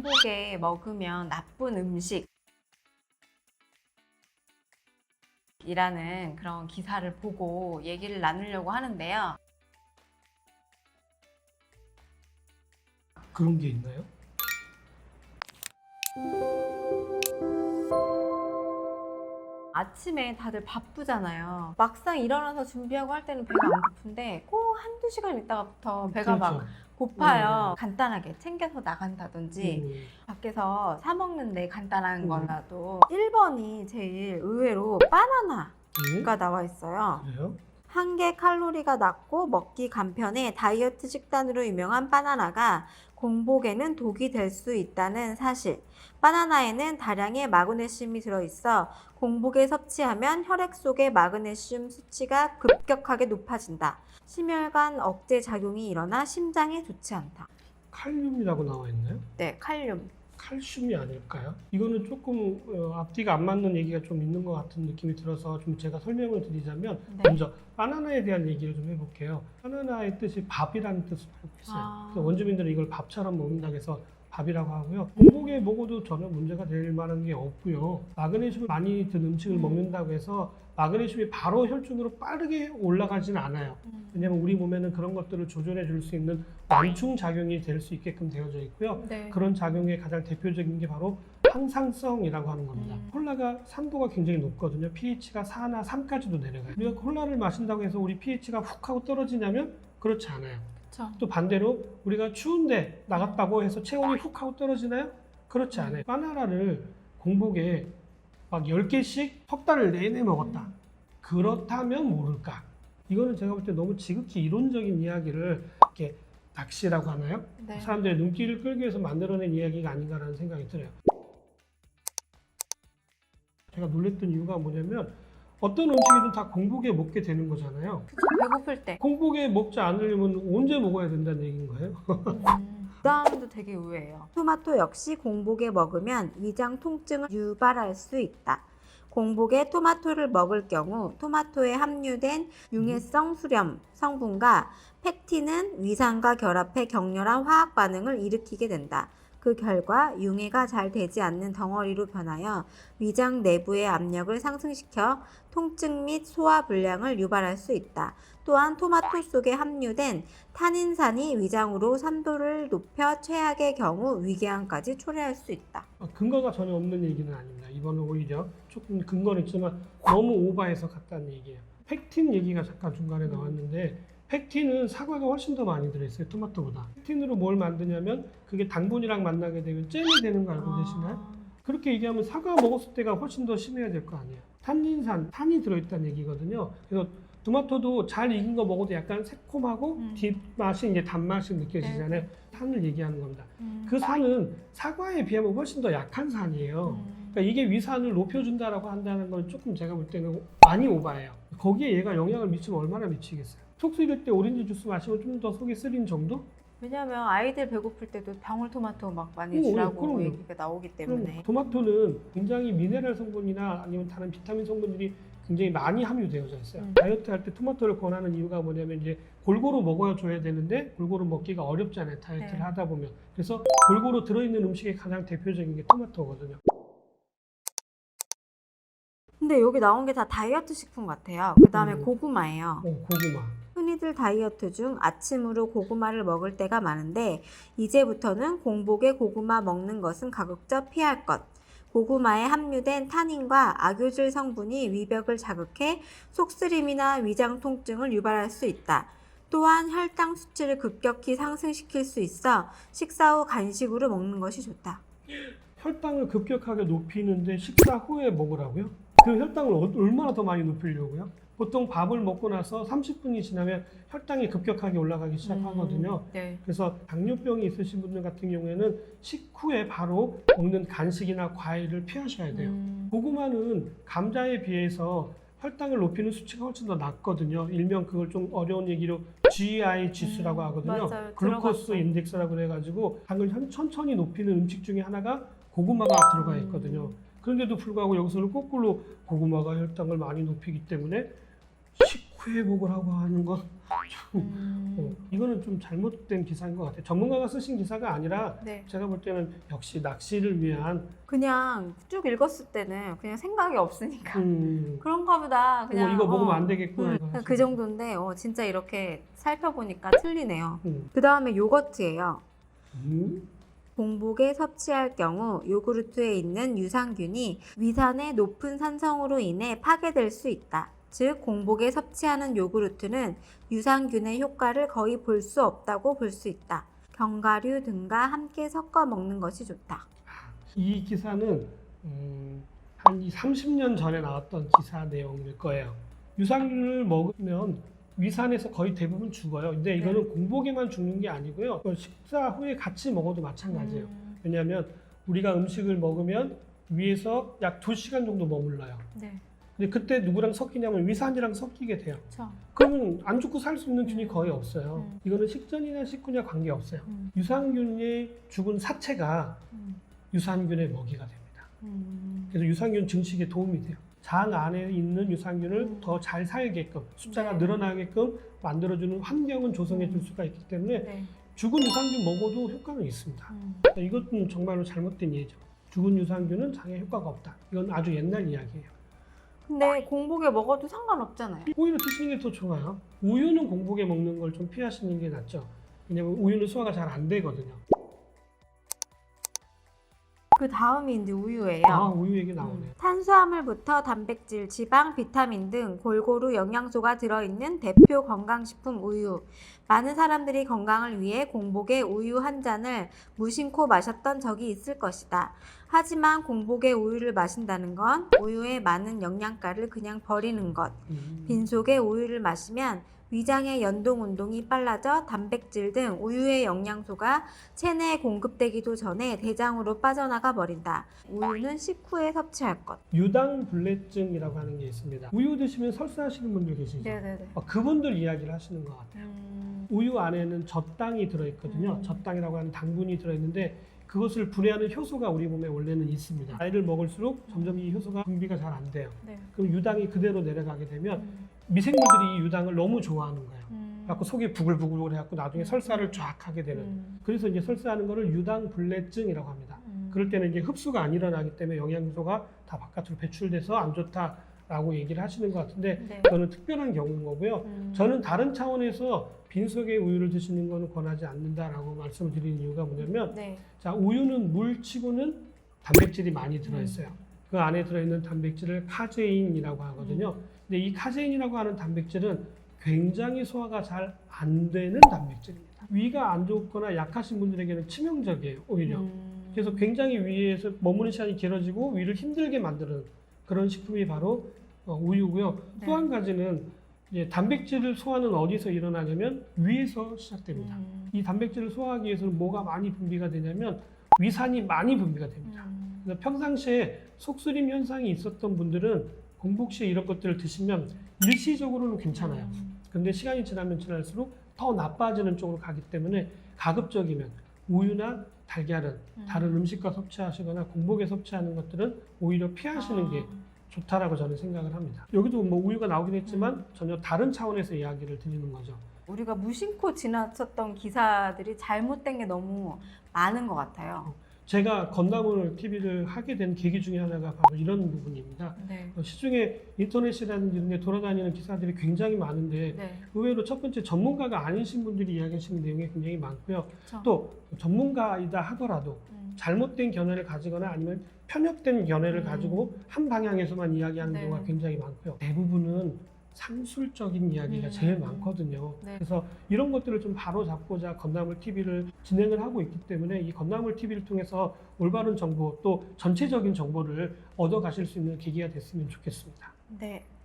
공복에 먹으면 나쁜 음식 이라는 그런 기사를 보고 얘기를 나누려고 하는데요. 그런 게 있나요? 아침에 다들 바쁘잖아요. 막상 일어나서 준비하고 할 때는 배가 안 고픈데 꼭 한두 시간 있다가부터 배가 막 그렇죠. 고파요. 간단하게 챙겨서 나간다든지 음, 밖에서 사 먹는데 간단한 음. 거라도 1번이 제일 의외로 바나나가 네. 나와 있어요. 그래요? 한 개 칼로리가 낮고 먹기 간편해 다이어트 식단으로 유명한 바나나가 공복에는 독이 될 수 있다는 사실. 바나나에는 다량의 마그네슘이 들어있어 공복에 섭취하면 혈액 속의 마그네슘 수치가 급격하게 높아진다. 심혈관 억제 작용이 일어나 심장에 좋지 않다. 칼륨이라고 나와 있나요? 네, 칼륨. 칼슘이 아닐까요? 이거는 조금 어, 앞뒤가 안 맞는 얘기가 좀 있는 것 같은 느낌이 들어서 좀 제가 설명을 드리자면 네. 먼저 바나나에 대한 얘기를 좀 해볼게요. 바나나의 뜻이 밥이라는 뜻을 알고 있어요. 아. 그래서 원주민들은 이걸 밥처럼 먹는다고 해서 밥이라고 하고요. 공복에 먹어도 전혀 문제가 될 만한 게 없고요. 마그네슘을 많이 든 음식을 음. 먹는다고 해서 마그네슘이 바로 혈중으로 빠르게 올라가지는 않아요. 왜냐면 우리 몸에는 그런 것들을 조절해 줄 수 있는 완충 작용이 될 수 있게끔 되어져 있고요. 네. 그런 작용의 가장 대표적인 게 바로 항상성이라고 하는 겁니다. 음. 콜라가 산도가 굉장히 높거든요. pH가 4나 3까지도 내려가요. 우리가 콜라를 마신다고 해서 우리 pH가 훅 하고 떨어지냐면 그렇지 않아요. 그렇죠. 또 반대로 우리가 추운데 나갔다고 해서 체온이 훅 하고 떨어지나요? 그렇지 않아요. 바나나를 공복에 막 10개씩 석 달을 내내 먹었다. 그렇다면 모를까? 이거는 제가 볼 때 너무 지극히 이론적인 이야기를 이렇게 낚시라고 하나요? 네. 사람들의 눈길을 끌기 위해서 만들어낸 이야기가 아닌가라는 생각이 들어요. 제가 놀랬던 이유가 뭐냐면 어떤 음식이든 다 공복에 먹게 되는 거잖아요. 그쵸, 배고플 때. 공복에 먹지 않으려면 언제 먹어야 된다는 얘기인 거예요? 그 다음도 되게 의외예요. 토마토 역시 공복에 먹으면 위장 통증을 유발할 수 있다. 공복에 토마토를 먹을 경우 토마토에 함유된 융해성 수렴 성분과 팩틴은 위산과 결합해 격렬한 화학 반응을 일으키게 된다. 그 결과 융해가 잘 되지 않는 덩어리로 변하여 위장 내부의 압력을 상승시켜 통증 및 소화 불량을 유발할 수 있다. 또한 토마토 속에 함유된 탄닌산이 위장으로 산도를 높여 최악의 경우 위궤양까지 초래할 수 있다. 어, 근거가 전혀 없는 얘기는 아닙니다. 이번은 오히려 조금 근거는 있지만 너무 오버해서 갔다는 얘기예요. 팩틴 얘기가 잠깐 중간에 음. 나왔는데 팩틴은 사과가 훨씬 더 많이 들어있어요. 토마토보다. 팩틴으로 뭘 만드냐면 그게 당분이랑 만나게 되면 잼이 되는 거 알고 계시나요? 그렇게 얘기하면 사과 먹었을 때가 훨씬 더 심해야 될 거 아니에요. 탄닌산, 탄이 들어있다는 얘기거든요. 그래서 토마토도 잘 익은 거 먹어도 약간 새콤하고 음. 뒷맛이 이제 단맛이 느껴지잖아요. 산을 얘기하는 겁니다. 음. 그 산은 사과에 비하면 훨씬 더 약한 산이에요. 음. 그러니까 이게 위산을 높여준다라고 한다는 건 조금 제가 볼 때는 많이 오바예요. 거기에 얘가 영향을 미치면 얼마나 미치겠어요. 속 쓰릴 때 오렌지 주스 마시면 좀더 속이 쓰린 정도? 왜냐하면 아이들 배고플 때도 방울토마토 막 많이 오, 주라고 그럼요. 얘기가 나오기 때문에 토마토는 굉장히 미네랄 성분이나 아니면 다른 비타민 성분들이 굉장히 많이 함유되어져 있어요. 음. 다이어트 할 때 토마토를 권하는 이유가 뭐냐면 이제 골고루 먹어야 줘야 되는데 골고루 먹기가 어렵잖아요. 다이어트를 네. 하다 보면. 그래서 골고루 들어있는 음식의 가장 대표적인 게 토마토거든요. 근데 여기 나온 게 다 다이어트 식품 같아요. 그 다음에 음. 고구마예요. 어, 고구마. 흔히들 다이어트 중 아침으로 고구마를 먹을 때가 많은데 이제부터는 공복에 고구마 먹는 것은 가급적 피할 것. 고구마에 함유된 타닌과 악유질 성분이 위벽을 자극해 속쓰림이나 위장 통증을 유발할 수 있다. 또한 혈당 수치를 급격히 상승시킬 수 있어 식사 후 간식으로 먹는 것이 좋다. 혈당을 급격하게 높이는데 식사 후에 먹으라고요? 그 혈당을 어- 얼마나 더 많이 높이려고요? 보통 밥을 먹고 나서 30분이 지나면 혈당이 급격하게 올라가기 시작하거든요. 음, 네. 그래서 당뇨병이 있으신 분들 같은 경우에는 식후에 바로 먹는 간식이나 과일을 피하셔야 돼요. 음, 고구마는 감자에 비해서 혈당을 높이는 수치가 훨씬 더 낮거든요. 일명 그걸 좀 어려운 얘기로 GI 지수라고 음, 하거든요. 맞아요. 글루코스. 인덱스라고 그래가지고 당을 현- 천천히 높이는 음식 중에 하나가 고구마가 들어가 있거든요. 음. 그런데도 불구하고 여기서는 거꾸로 고구마가 혈당을 많이 높이기 때문에 회복을 하고 하는 건 좀, 음. 어, 이거는 좀 잘못된 기사인 것 같아요. 전문가가 쓰신 기사가 아니라 네. 제가 볼 때는 역시 낚시를 위한 그냥 쭉 읽었을 때는 그냥 생각이 없으니까 음, 그런가 보다. 어, 그냥 이거 먹으면 어, 안 되겠구나. 음, 이거 그냥 그 정도인데 어, 진짜 이렇게 살펴보니까 틀리네요. 음. 그 다음에 요거트예요. 음? 공복에 섭취할 경우 요구르트에 있는 유산균이 위산의 높은 산성으로 인해 파괴될 수 있다. 즉 공복에 섭취하는 요구르트는 유산균의 효과를 거의 볼 수 없다고 볼 수 있다. 견과류 등과 함께 섞어 먹는 것이 좋다. 이 기사는 음, 한 30년 전에 나왔던 기사 내용일 거예요. 유산균을 먹으면 위산에서 거의 대부분 죽어요. 근데 이거는 공복에만 죽는 게 아니고요. 그 식사 후에 같이 먹어도 마찬가지예요. 음, 왜냐하면 우리가 음식을 먹으면 위에서 약 2시간 정도 머물러요. 네, 근데 그때 누구랑 섞이냐면 위산이랑 섞이게 돼요. 그렇죠. 그러면 안 죽고 살 수 있는 균이 거의 없어요. 음. 이거는 식전이나 식후냐 관계 없어요. 음, 유산균의 죽은 사체가 음, 유산균의 먹이가 됩니다. 음. 그래서 유산균 증식에 도움이 돼요. 장 안에 있는 유산균을 음. 더잘 살게끔 숫자가 네. 늘어나게끔 만들어주는 환경은 조성해 줄 음. 수가 있기 때문에 네. 죽은 유산균 먹어도 효과는 있습니다. 음. 이것은 정말로 잘못된 예죠. 죽은 유산균은 장에 효과가 없다. 이건 아주 옛날 이야기예요. 근데 공복에 먹어도 상관없잖아요. 오히려 드시는 게 더 좋아요. 우유는 공복에 먹는 걸 좀 피하시는 게 낫죠. 왜냐면 우유는 소화가 잘 안 되거든요. 그 다음이 이제 우유예요. 아, 우유 얘기 나오네요. 음, 탄수화물부터 단백질, 지방, 비타민 등 골고루 영양소가 들어있는 대표 건강식품 우유. 많은 사람들이 건강을 위해 공복에 우유 한 잔을 무심코 마셨던 적이 있을 것이다. 하지만 공복에 우유를 마신다는 건 우유의 많은 영양가를 그냥 버리는 것. 음. 빈속에 우유를 마시면 위장의 연동 운동이 빨라져 단백질 등 우유의 영양소가 체내에 공급되기도 전에 대장으로 빠져나가 버린다. 우유는 식후에 섭취할 것. 유당불내증이라고 하는 게 있습니다. 우유 드시면 설사하시는 분들 계시죠? 네네네. 어, 그분들 이야기를 하시는 것 같아요. 음, 우유 안에는 젖당이 들어있거든요. 음. 젖당이라고 하는 당분이 들어있는데 그것을 분해하는 효소가 우리 몸에 원래는 있습니다. 나이를 먹을수록 점점 이 효소가 분비가 잘 안 돼요. 네. 그럼 유당이 그대로 내려가게 되면 음, 미생물들이 이 유당을 너무 좋아하는 거예요. 음, 그래갖고 속이 부글부글 해갖고 나중에 음. 설사를 쫙 하게 되는. 음, 그래서 이제 설사하는 거를 유당불내증이라고 합니다. 음. 그럴 때는 이제 흡수가 안 일어나기 때문에 영양소가 다 바깥으로 배출돼서 안 좋다 라고 얘기를 하시는 것 같은데 네. 그거는 특별한 경우인 거고요. 음, 저는 다른 차원에서 빈속에 우유를 드시는 거는 권하지 않는다라고 말씀을 드리는 이유가 뭐냐면 네. 자 우유는 물치고는 단백질이 많이 들어있어요. 음. 그 안에 들어있는 단백질을 카제인이라고 하거든요. 음. 근데 이 카제인이라고 하는 단백질은 굉장히 소화가 잘 안 되는 단백질입니다. 위가 안 좋거나 약하신 분들에게는 치명적이에요, 오히려. 음, 그래서 굉장히 위에서 머무는 시간이 길어지고 위를 힘들게 만드는 그런 식품이 바로 어, 우유고요. 네. 또한 가지는 이제 단백질을 소화는 어디서 일어나냐면 위에서 시작됩니다. 음, 이 단백질을 소화하기 위해서는 뭐가 많이 분비가 되냐면 위산이 많이 분비가 됩니다. 음, 그래서 평상시에 속쓰림 현상이 있었던 분들은 공복 시에 이런 것들을 드시면 일시적으로는 괜찮아요. 음, 근데 시간이 지나면 지날수록 더 나빠지는 쪽으로 가기 때문에 가급적이면 우유나 달걀은 음. 다른 음식과 섭취하시거나 공복에 섭취하는 것들은 오히려 피하시는 아, 게 좋다라고 저는 생각을 합니다. 여기도 뭐 우유가 나오긴 했지만 음. 전혀 다른 차원에서 이야기를 드리는 거죠. 우리가 무심코 지나쳤던 기사들이 잘못된 게 너무 많은 것 같아요. 제가 건담을 TV를 하게 된 계기 중에 하나가 바로 이런 부분입니다. 네. 어, 시중에 인터넷이라든지 이런 데 돌아다니는 기사들이 굉장히 많은데 네. 의외로 첫 번째 전문가가 아니신 분들이 이야기하시는 내용이 굉장히 많고요. 그렇죠. 또 전문가이다 하더라도 음, 잘못된 견해를 가지거나 아니면 편협된 견해를 음. 가지고 한 방향에서만 이야기하는 네. 경우가 굉장히 많고요. 대부분은 상술적인 이야기가 음. 제일 많거든요. 네. 그래서 이런 것들을 좀 바로 잡고자 건담을 TV를 진행을 하고 있기 때문에 이 건담을 TV를 통해서 올바른 정보 또 전체적인 정보를 얻어 가실 수 있는 계기가 됐으면 좋겠습니다. 네.